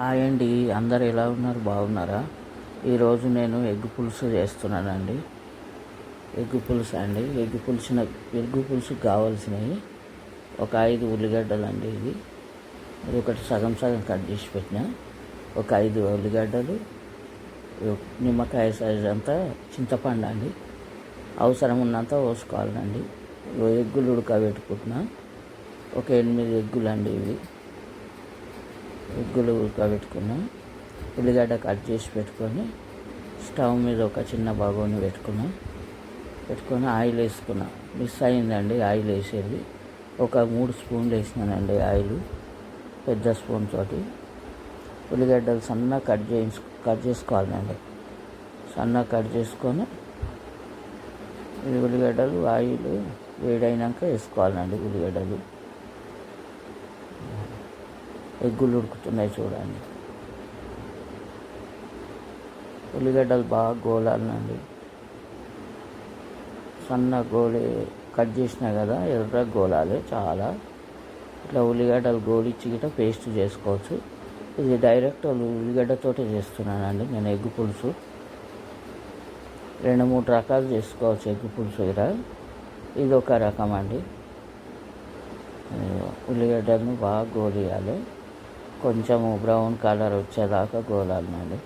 Hi అండి. అందరు ఎలా ఉన్నారు? బాగున్నారా? ఈరోజు నేను ఎగ్ పులుసు చేస్తున్నానండి. ఎగ్ పులుసు అండి. ఎగ్ పులుసు ఎగ్ పులుసు కావాల్సినవి ఒక ఐదు ఉల్లిగడ్డలు అండి ఇవి ఒకటి సగం సగం కట్ చేసి పెట్టిన. ఒక ఐదు ఉల్లిగడ్డలు నిమ్మకాయ సైజ్ అంతా చింతపండు అండి. అవసరం ఉన్నంత పోసుకోవాలండి ఎగ్గులు ఉడకబెట్టుకుంటున్నా. ఒక ఎనిమిది ఎగ్గులు అండి ఇవి. ఎగ్గులు ఉడకబెట్టుకున్నా. ఉల్లిగడ్డ కట్ చేసి పెట్టుకొని స్టవ్ మీద ఒక చిన్న బగోని పెట్టుకున్నా. పెట్టుకొని ఆయిల్ వేసుకున్నా. మిస్ అయిందండి ఆయిల్ వేసేది. ఒక మూడు స్పూన్లు వేసినానండి ఆయిల్ పెద్ద స్పూన్ తోటి. ఉల్లిగడ్డలు సన్నగా కట్ చేయించు కట్ చేసుకోవాలండి. సన్నగా కట్ చేసుకొని ఉల్లిగడ్డలు ఆయిల్ వేడైనాక వేసుకోవాలండి ఉల్లిగడ్డలు. ఎగ్గులు ఉడుకుతున్నాయి చూడండి. ఉల్లిగడ్డలు బాగా గోలాలండి. సన్న గోలి కట్ చేసినా కదా ఎర్ర గోలాలి చాలా. ఇట్లా ఉల్లిగడ్డలు గోలిచ్చి గిట్ట పేస్ట్ చేసుకోవచ్చు. ఇది డైరెక్ట్ ఉల్లిగడ్డతోటే చేస్తున్నానండి నేను ఎగ్గు పులుసు. రెండు మూడు రకాలు చేసుకోవచ్చు ఎగ్గు పులుసు ఇక్కడ. ఇది ఒక రకం అండి ఉల్లిగడ్డలను బాగా గోలియాలి. కొంచెము బ్రౌన్ కలర్ వచ్చేదాకా గోలాలండి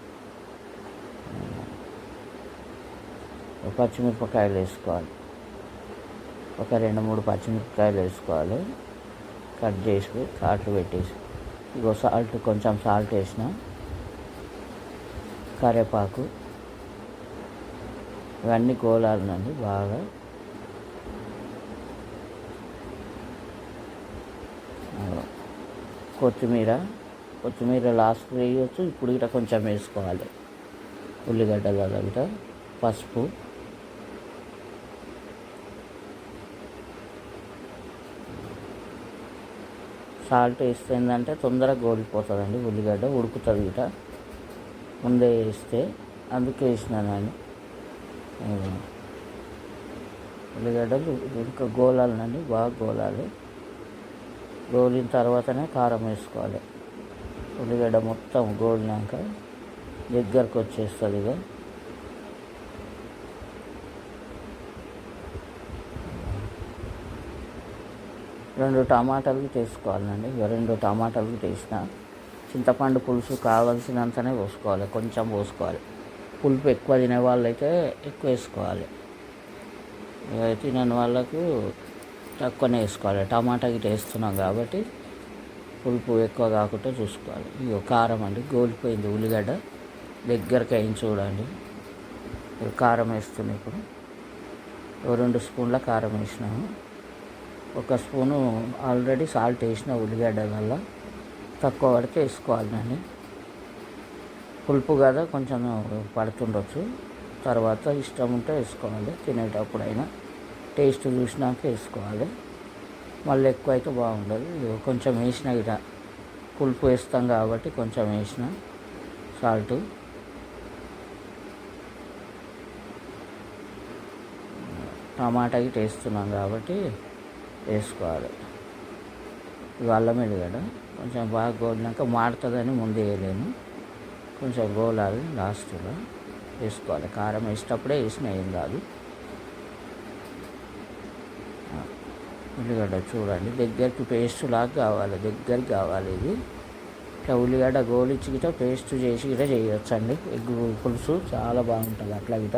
పచ్చిమిరపకాయలు వేసుకోవాలి. ఒక రెండు మూడు పచ్చిమిరపకాయలు వేసుకోవాలి. కట్ చేసి కాట్లు పెట్టేసి ఇగో సాల్ట్ కొంచెం సాల్ట్ వేసిన కరివేపాకు ఇవన్నీ గోలాలనండి బాగా. కొత్తిమీర కొత్తిమీర లాస్ట్ వేయచ్చు. ఇప్పుడు ఇట్లా కొంచెం వేసుకోవాలి. ఉల్లిగడ్డలు అదంతా పసుపు. సాల్ట్ వేస్తే ఏంటంటే తొందరగా గోలిపోతుందండి ఉల్లిగడ్డ ఉడుకుతుంది ఇట. ముందే వేస్తే అందుకే వేసినానండి ఉల్లిగడ్డలు ఇంకా గోలాలండి బాగా గోలాలి. గోలిన తర్వాతనే కారం వేసుకోవాలి. ఉల్లిగడ్డ మొత్తం గోలినాక దగ్గరకు వచ్చేస్తుంది ఇక రెండు టమాటాలు తీసుకోవాలండి. ఇక రెండు టమాటాలు తీసిన చింతపండు పులుసు కావాల్సినంతనే పోసుకోవాలి కొంచెం పోసుకోవాలి. పులుపు ఎక్కువ తినే వాళ్ళైతే ఎక్కువ వేసుకోవాలి. తినని వాళ్ళకు తక్కువనే వేసుకోవాలి. టమాటా గిట్ట వేస్తున్నాం కాబట్టి పులుపు ఎక్కువ కాకుండా చూసుకోవాలి. ఇగో కారం అండి గోలిపోయింది ఉల్లిగడ్డ. దగ్గరకు అయిన చూడండి. కారం వేస్తున్నాయి ఇప్పుడు. రెండు స్పూన్ల కారం వేసినాము. ఒక స్పూను ఆల్రెడీ సాల్ట్ వేసిన ఉల్లిగడ్డ వల్ల తక్కువ పడితే వేసుకోవాలి నేను పులుపు కదా కొంచెం పడుతుండొచ్చు. తర్వాత ఇష్టం ఉంటే వేసుకోవాలి తినేటప్పుడైనా. టేస్ట్ చూసినాక వేసుకోవాలి. మళ్ళీ ఎక్కువ అయితే బాగుండదు కొంచెం వేసిన ఇట పులుపు వేస్తాం కాబట్టి కొంచెం వేసిన సాల్ట్. టమాటా గిట్ వేస్తున్నాం కాబట్టి వేసుకోవాలి. ఇవి అల్లం ఎల్లిగడ్డ కొంచెం బాగా గోలినాక మాడుతుందని ముందు వేయలేను కొంచెం గోలాలి లాస్ట్లో. వేసుకోవాలి. కారం వేసేటప్పుడే వేసిన ఏం కాదు. ఉల్లిగడ్డ చూడండి. దగ్గరికి పేస్ట్ లాగా కావాలి దగ్గరికి కావాలి ఇది. ఇట్లా ఉల్లిగడ్డ గోలిచ్చి గిట పేస్ట్ చేసి గిట చేయొచ్చండి. ఎగ్గు పులుసు చాలా బాగుంటుంది అట్లా గిట.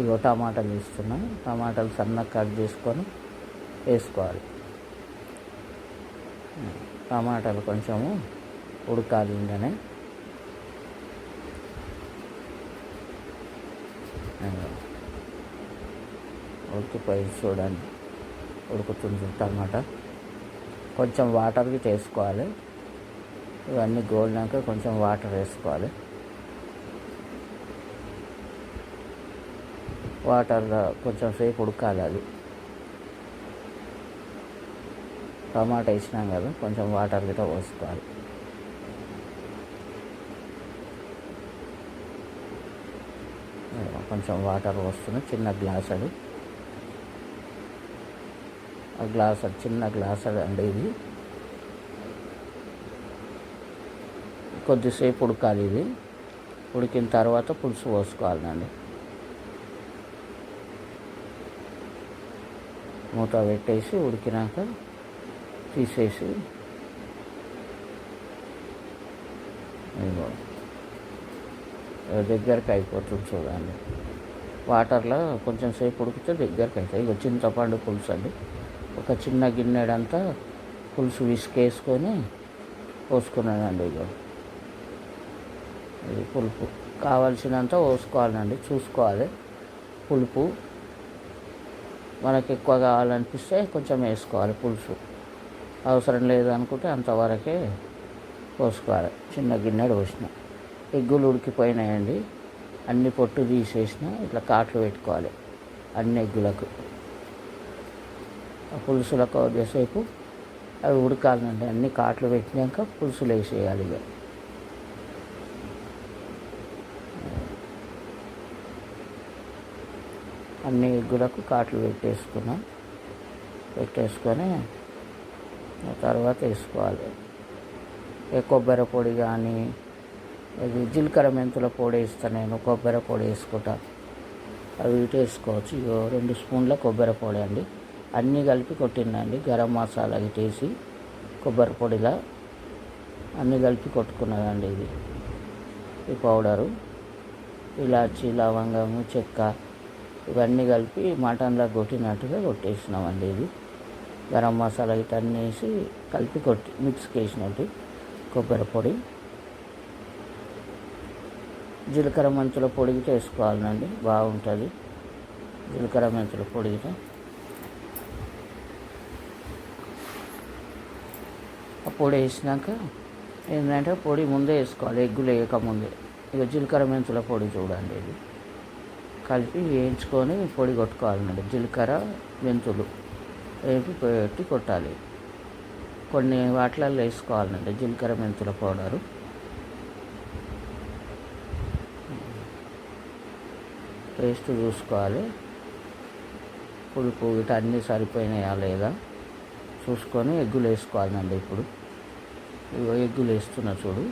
ఇగో టమాటాలు వేస్తున్నాం. టమాటాలు సన్నగా కట్ చేసుకొని వేసుకోవాలి. టమాటాలు కొంచెము ఉడకాలి ఇంకనే ఉడికిపోయి చూడండి. ఉడుకుతుంది టమాటా కొంచెం వాటర్కి చేసుకోవాలి. ఇవన్నీ గోలినాక కొంచెం వాటర్ వేసుకోవాలి. వాటర్ కొంచెం సేపు ఉడకాలి అది. టమాటా వేసినాం కదా కొంచెం వాటర్ గిట్ట పోసుకోవాలి. కొంచెం వాటర్ వస్తుంది చిన్న గ్లాస్ అది. గ్లాస్ చిన్న గ్లాస్ అండి ఇది. కొద్దిసేపు ఉడకాలి ఇది. ఉడికిన తర్వాత పులుసు పోసుకోవాలండి. మూత పెట్టేసి ఉడికినాక తీసేసి దగ్గరకు అయిపోతుంది చూడండి. వాటర్లో కొంచెం సేపు ఉడికితే దగ్గరకు అవుతాయి ఇక చింతపండు పులుసు అండి. ఒక చిన్న గిన్నెడంతా పులుసు విసుకేసుకొని పోసుకున్నానండి ఇగో. ఇది పులుపు. కావాల్సినంత పోసుకోవాలండి చూసుకోవాలి. పులుపు మనకి ఎక్కువ కావాలనిపిస్తే కొంచెం వేసుకోవాలి పులుసు. అవసరం లేదనుకుంటే అంతవరకే పోసుకోవాలి. చిన్న గిన్నెడు పోసిన. ఎగ్గులు ఉడికిపోయినాయండి. అన్ని పొట్టు తీసేసిన ఇట్లా కాట్లు పెట్టుకోవాలి. అన్ని ఎగ్గులకు. పులుసులకు కొద్దిసేపు అవి ఉడకాలండి అన్ని కాట్లు పెట్టినాక పులుసులు వేసేయాలి ఇక. అన్ని ఎగ్గులకు కాట్లు పెట్టేసుకున్నాం. పెట్టేసుకొని తర్వాత వేసుకోవాలి. ఏ కొబ్బరి పొడి కానీ ఇది జీలకర్ర మెంతుల పొడి వేస్తాను నేను కొబ్బరి పొడి వేసుకుంటా. అవి ఇటు వేసుకోవచ్చు. ఇగో రెండు స్పూన్ల కొబ్బరి పొడి అండి. అన్నీ కలిపి కొట్టిందండి. గరం మసాలా ఇటేసి వేసి కొబ్బరి పొడిలా అన్నీ కలిపి కొట్టుకున్నదండి ఇది. ఈ పౌడరు ఇలాచి లవంగము చెక్క ఇవన్నీ కలిపి మటన్లో కొట్టినట్టుగా కొట్టేసినామండి ఇది. గరం మసాలా ఇటు అన్నీ వేసి కలిపి కొట్టి మిక్స్కి వేసినట్టు కొబ్బరి పొడి. జీలకర్ర మెంతుల పొడిగితే వేసుకోవాలండి బాగుంటుంది. జీలకర్ర మెంతుల పొడిగితే ఆ పొడి వేసినాక ఏంటంటే పొడి ముందే వేసుకోవాలి ఎగ్గులు వేయకముందే ఇక జీలకర్ర మెంతుల పొడి చూడండి ఇది. కలిపి వేయించుకొని పొడి కొట్టుకోవాలండి జీలకర్ర మెంతులు వేపి పెట్టి కొట్టాలి. కొన్ని వాటిలలో వేసుకోవాలండి జీలకర్ర మెంతుల పౌడరు. టేస్ట్ చూసుకోవాలి. పులుపు ఇటు అన్నీ సరిపోయినాయా లేదా? చూసుకొని ఎగ్గులు వేసుకోవాలండి ఇప్పుడు. ఇగో ఎగ్గులు వేస్తున్నా చూడు.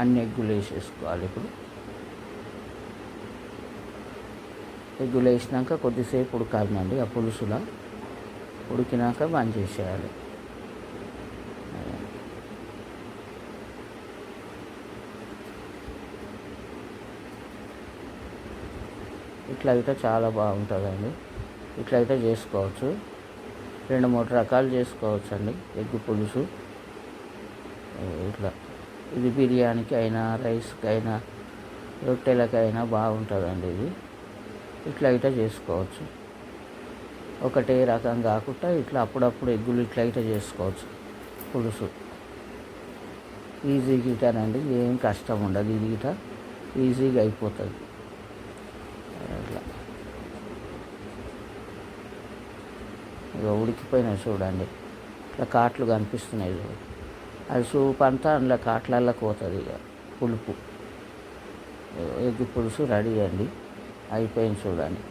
అన్ని ఎగ్గులు వేసేసుకోవాలి ఇప్పుడు. ఎగ్గులు వేసినాక కొద్దిసేపు ఉడకాలండి ఆ పులుసులా. ఉడికినాక బంద్ చేసేయాలి. ఇట్లా అయితే చాలా బాగుంటుందండి. ఇట్లయితే చేసుకోవచ్చు. రెండు మూడు రకాలు చేసుకోవచ్చు అండి ఎగ్గు పులుసు. ఇట్లా. ఇది బిర్యానీకి అయినా రైస్కి అయినా రొట్టెలకైనా బాగుంటుందండి ఇది. ఇట్లా అయితే చేసుకోవచ్చు. ఒకటే రకం కాకుండా ఇట్లా అప్పుడప్పుడు ఎగ్గులు ఇట్లా అయితే చేసుకోవచ్చు. పులుసు. ఈజీ గిటానండి. ఏం కష్టం ఉండదు. ఇది గిట ఈజీగా అయిపోతుంది అట్లా ఇక ఉడికిపోయినాయి చూడండి. ఇట్లా కాట్లు కనిపిస్తున్నాయి అది సూప్ అంతా అందులో కాట్లల్లో పోతుంది ఇక పులుపు. ఎగ్గు పులుసు రెడీ అండి. అయిపోయింది చూడండి.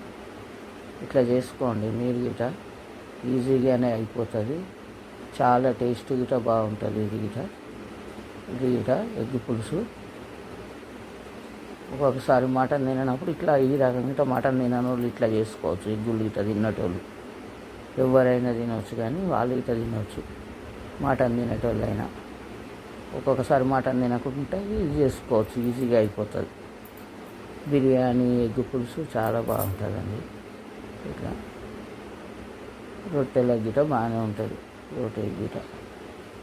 ఇట్లా చేసుకోండి మీరు గిట. ఈజీగానే అయిపోతుంది. చాలా టేస్ట్ గిట బాగుంటుంది ఇది గిట. ఇది గిట ఎగ్గు పులుసు. ఒక్కొక్కసారి మటన్ తిననప్పుడు ఇట్లా ఈ రకంగా మటన్ తినని వాళ్ళు ఇట్లా చేసుకోవచ్చు. ఎగ్గులు గిట తిన్నటోళ్ళు. ఎవరైనా తినవచ్చు కానీ వాళ్ళు ఇట్లా తినవచ్చు మటన్ తినేటోళ్ళైనా ఒక్కొక్కసారి మటన్ తినకుంటే ఇది చేసుకోవచ్చు ఈజీగా అయిపోతుంది. బిర్యానీ ఎగ్గు పులుసు చాలా బాగుంటుందండి. ఇట్లా. రొట్టెల గిట బాగానే ఉంటుంది. రొట్టె గిట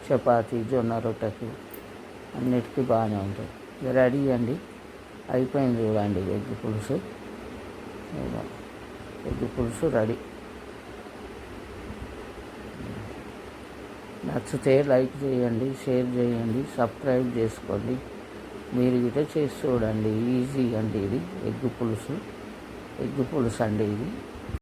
చపాతి జొన్న రొట్టెకి అన్నిటికీ బాగానే ఉంటుంది. రెడీ అండి. అయిపోయింది చూడండి ఎగ్గు పులుసు. ఎగ్ ఎగ్గు పులుసు రెడీ. నచ్చితే లైక్ చేయండి షేర్ చేయండి సబ్స్క్రైబ్ చేసుకోండి. మీరు గిట చేసి చూడండి. ఈజీ అండి ఇది. ఎగ్గు పులుసు. ఎగ్గు పులుసు అండి ఇది.